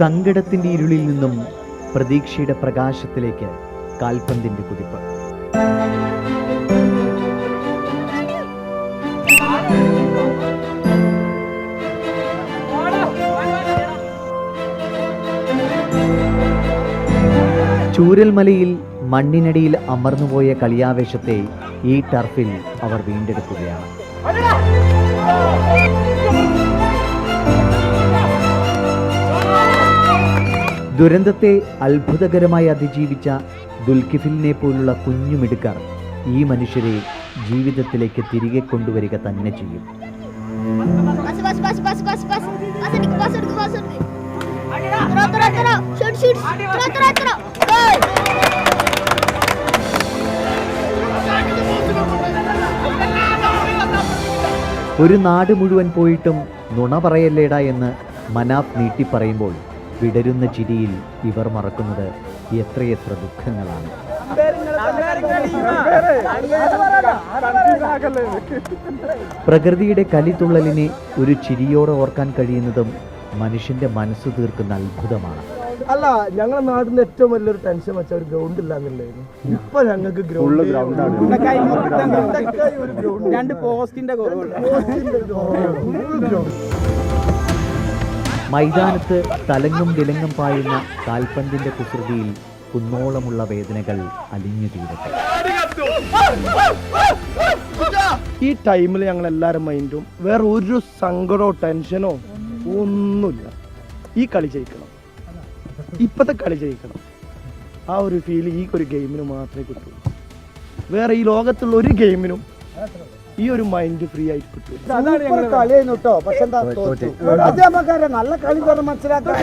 സങ്കടത്തിന്റെ ഇരുളിൽ നിന്നും പ്രതീക്ഷയുടെ പ്രകാശത്തിലേക്ക് കാൽപന്തിന്റെ കുതിപ്പ്. ചൂരൽമലയിൽ മണ്ണിനടിയിൽ അമർന്നുപോയ കളിയാവേശത്തെ ഈ ടർഫിൽ അവർ വീണ്ടെടുക്കുകയാണ്. ദുരന്തത്തെ അത്ഭുതകരമായി അതിജീവിച്ച ദുൽഖിഫിലിനെ പോലുള്ള കുഞ്ഞുമിടുക്കർ ഈ മനുഷ്യരെ ജീവിതത്തിലേക്ക് തിരികെ കൊണ്ടുവരിക തന്നെ ചെയ്യും. ഒരു നാട് മുഴുവൻ പോയിട്ടും നുണ പറയല്ലേടാ എന്ന് മനാഫ് നീട്ടിപ്പറയുമ്പോൾ വിടരുന്ന ചിരിയിൽ ഇവർ മറക്കുന്നത് എത്രയെത്ര ദുഃഖങ്ങളാണ്. പ്രകൃതിയുടെ കലിതുള്ളലിനെ ഒരു ചിരിയോടെ ഓർക്കാൻ കഴിയുന്നതും മനുഷ്യന്റെ മനസ്സ് തീർക്കുന്ന അത്ഭുതമാണ്. അല്ല ഞങ്ങളെ നാട്ടിൽ ഏറ്റവും വലിയൊരു ടെൻഷൻ വെച്ച ഒരു ഗ്രൗണ്ട് ഇല്ലാന്നില്ലായിരുന്നു ഇപ്പൊ ഞങ്ങൾക്ക് ഗ്രൗണ്ട് രണ്ട് പോസ്റ്റിന്റെ കുറവുണ്ട്. മൈതാനത്ത് തലങ്ങും വിലങ്ങും പായുന്ന കാൽപന്തിന്റെ കുസൃതിയിൽ കുന്നോളമുള്ള വേദനകൾ അലിഞ്ഞു തീരട്ടെ. ഈ ടൈമിൽ ഞങ്ങൾ എല്ലാവരും മൈൻഡും വേറെ ഒരു സങ്കടമോ ടെൻഷനോ ഒന്നുമില്ല. ഈ കളി ജയിക്കണം. ഇപ്പത്തെ കളി ജയിക്കണം. ആ ഒരു ഫീൽ ഈ ഒരു ഗെയിമിന് മാത്രമേ കിട്ടൂ വേറെ ഈ ലോകത്തുള്ള ഒരു ഗെയിമിനും ഈ ഒരു മൈൻഡ് ഫ്രീ ആയിട്ട് കിട്ടും. കളിയായിരുന്നു കേട്ടോ. പക്ഷെ എന്താ തോറ്റു. അത് നല്ല കളി പറഞ്ഞ് മനസ്സിലാക്കാൻ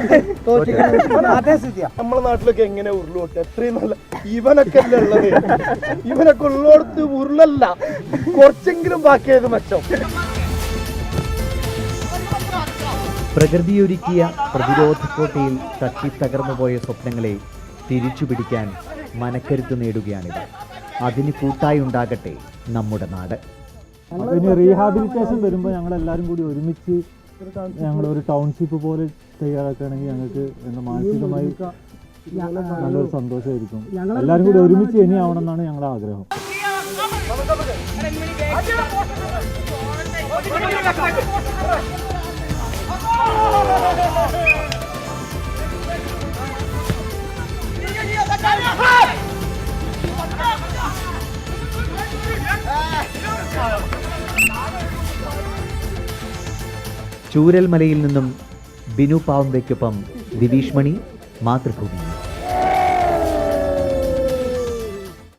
അതേ സ്ഥിതിയാ. നമ്മളെ നാട്ടിലൊക്കെ എങ്ങനെ ഉരുളോട്ടെ എത്രയും നല്ല ഇവനൊക്കെ അല്ലേ ഉള്ളത്? ഇവനൊക്കെ ഉള്ളോടത്ത് ഉരുളല്ല. കുറച്ചെങ്കിലും ബാക്കിയത് മെച്ചം? പ്രകൃതിയൊരുക്കിയ പ്രതിരോധക്കോട്ടയിൽ തട്ടി തകർന്നു പോയ സ്വപ്നങ്ങളെ തിരിച്ചു പിടിക്കാൻ മനക്കരുത്ത് നേടുകയാണിത്. അതിന് കൂട്ടായി ഉണ്ടാകട്ടെ നമ്മുടെ നാട്. ഇനി റീഹാബിലിറ്റേഷൻ വരുമ്പോൾ ഞങ്ങൾ എല്ലാവരും കൂടി ഒരുമിച്ച് ഞങ്ങൾ ഒരു ടൗൺഷിപ്പ് പോലെ തയ്യാറാക്കുകയാണെങ്കിൽ ഞങ്ങൾക്ക് എന്താ മാനസികമായി നല്ലൊരു സന്തോഷമായിരിക്കും. എല്ലാവരും കൂടി ഒരുമിച്ച് ഇനി ആവണം എന്നാണ് ഞങ്ങളുടെ ആഗ്രഹം. ചൂരൽമലയിൽ നിന്നും ബിനു പാവമ്പയ്ക്കൊപ്പം ദിവീഷ് മണി മാതൃഭൂമി.